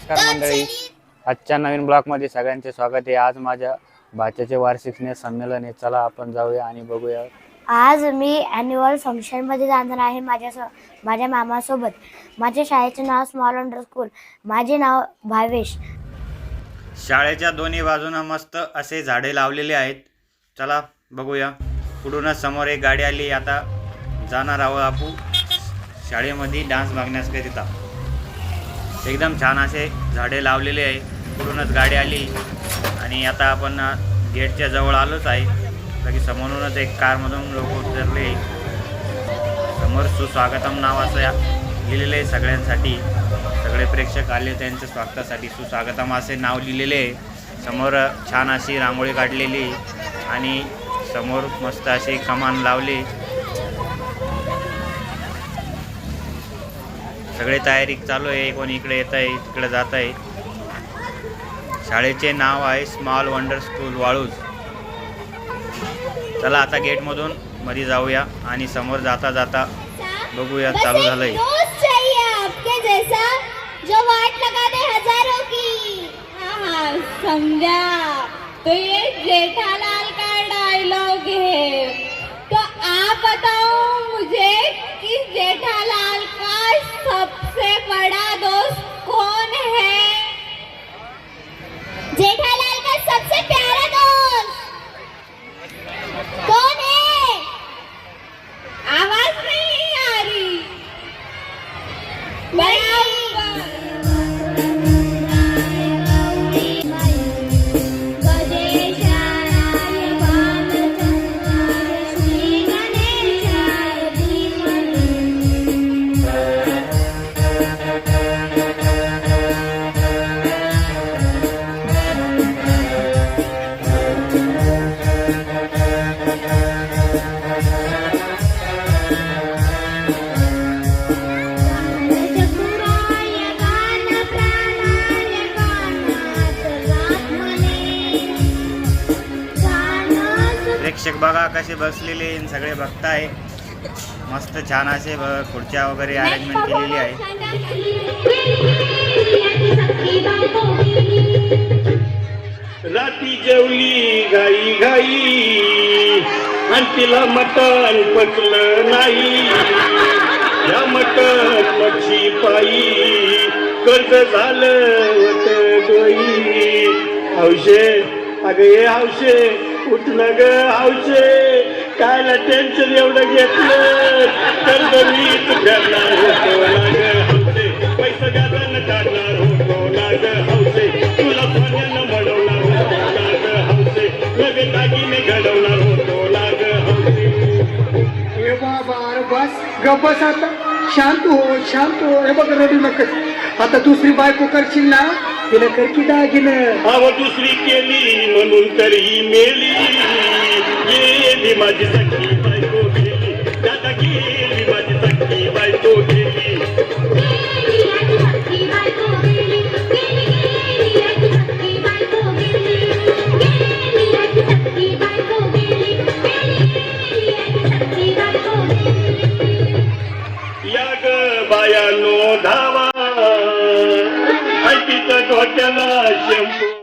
नमस्कार मंडळी. आजच्या नवीन ब्लॉगमध्ये सगळ्यांचे स्वागत आहे. आज माझ्या भाच्याचे वार्षिक स्नेह संमेलन आहे. चला आपण जाऊया आणि बघूया. आज मी ॲन्युअल फंक्शनमध्ये जाणार आहे माझ्या सो माझ्या मामासोबत. माझ्या शाळेचे नाव स्मॉल अंडर स्कूल माझे नाव भावेश. शाळेच्या दोन्ही बाजूनं मस्त असे झाडे लावलेले आहेत. चला बघूया. पुढूनच समोर एक गाडी आली. आता जाणार आहोत आपू शाळेमध्ये डान्स बघण्याकरिता एकदम छान असे झाडे लावलेले आहे. पुढूनच गाडी आली आणि आता आपण गेटच्या जवळ आलोच आहे. बाकी समोरूनच एक कारमधून लोक उतरले. समोर सुस्वागतम नावाचं लिहिलेलं आहे सगळ्यांसाठी. सगळे प्रेक्षक आले त्यांच्या स्वागतासाठी. सुस्वागतम असे नाव लिहिलेले आहे. समोर छान अशी रांगोळी काढलेली आणि समोर मस्त अशी कमान लावली. सगळे तयारी चालू आहे. कोणी इकडे येत आहे तिकडे जात आहे. शाळेचे नाव आहे स्मॉल वंडर स्कूल वाळूज. चला आता गेटमधून मध्ये जाऊया आणि समोर जाता जाता बघूया चालू झालंय. दोस्त चाहिए आपके जैसा जो वाट लगा दे हजारों की। हाँ हाँ समझा. तो ये जेठालाल प्रेक्षक बघा कसे बसलेले सगळे बघताय. मस्त छान असे ब- खुर्च्या वगैरे अरेंजमेंट केलेली आहे. राती जेवली गाई गाई आणि तिला मटण पचलं नाही. या मटण मच्छी पायी कर्ज झालं होत डोई हौशे अगं ये हौशे उठलं ग हौशे कायला टेन्शन एवढं घेतलं? तर मीच करणार होतो ना ग पैसा व्याजानं काढणार होतो ना ग हौशे तुला सोन्यानं म्हणवणार होतो ना ग हौशे दागिने घडवणार होतो ना ग हौशे हे बाबा बस. गप बस आता. शांत हो शांत हो. हे बघ रडू नकस. आता दुसरी बायको करशील ना? तिलकर दागिन आव दुसरी केली म्हणून तरी मेली। गेली माझी सखी बायको गेली दादा गेली माझी सखी बायको गेली या ग बायानो धावा Gote na shampoo.